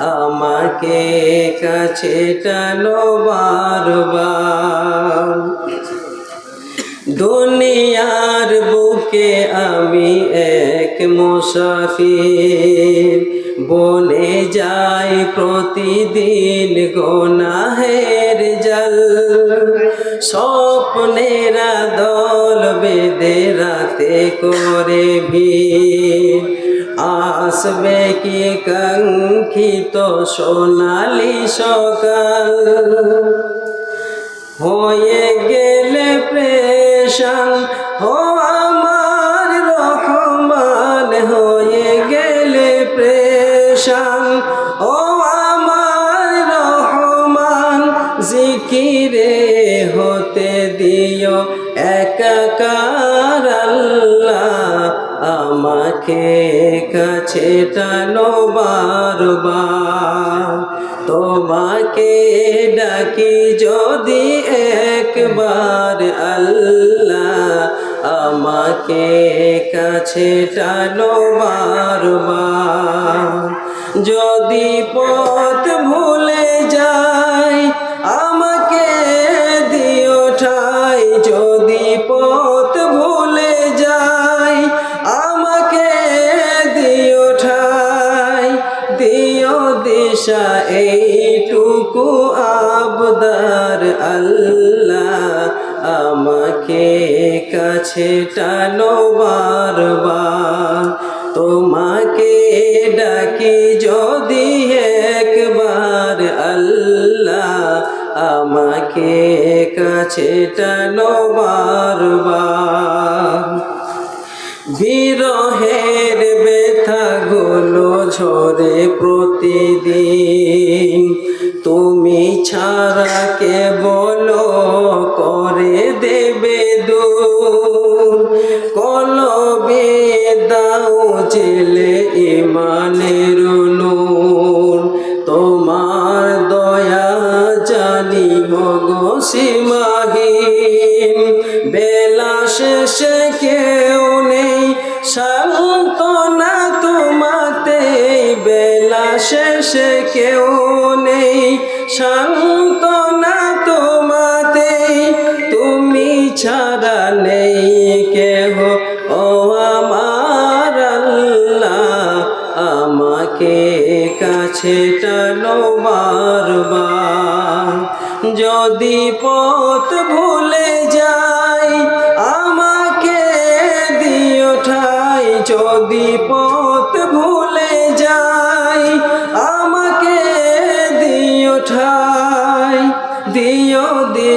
আমাকে কাছে টানো বারবার। দুনিয়ার বুকে আমি এক মুসাফির। বনে যাই প্রতিদিন গোনাহের জল। স্বপ্নেরা দল বেদে রাতে করে ভিড়। আসবে কি কাঙ্ক্ষিত সোনালি সকাল? হয়ে গেলে প্রেশান, ও আমার রহমান, হয়ে গেলে প্রেশান, ও আমার রহমান, জিকিরে হতে দিও একাকার আমাকে কাছে টানো বারবার। তোমাকে ডাকি যদি একবার আল্লাহ আমাকে কাছে টানো বারবার। যদি পথ ভুলে যাই, আমাকে দিও ঠাই। যদি পথ ভুলে দিশা এইটুকু আবদার আল্লাহ আমাকে কাছে টানো বারবার। তোমাকে ডাকি যদি একবার আল্লাহ আমাকে কাছে টানো বারবার। বিরহের ব্যথা ঝরে প্রতিদিন তুমি ছাড়া কে বলো করে দেবে দূর? কলবে দাও জেলে ইমানের নূর। তোমার দয়া জানি মগো সীমাহীন বেলা শেষে কেউ শেষে কেউ নেই। সান্তনা তোমাতে, তুমি ছাড়া নেই কেহ। ও আমার আমাকে কাছে টানো বারবার। যদি পথ ভুলে যাই, আমাকে দিও ঠাই। যদি পথ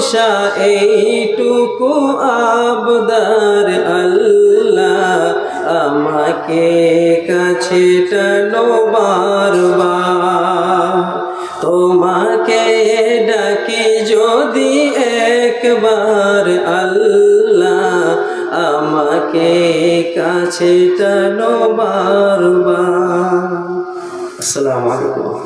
দিশা এইটুকু আবদার আল্লাহ আমাকে কাছে টানো বারবার। তোমাকে ডাকি যদি একবার আল্লাহ আমাকে কাছে টানো বারবার। আসসালামু আলাইকুম।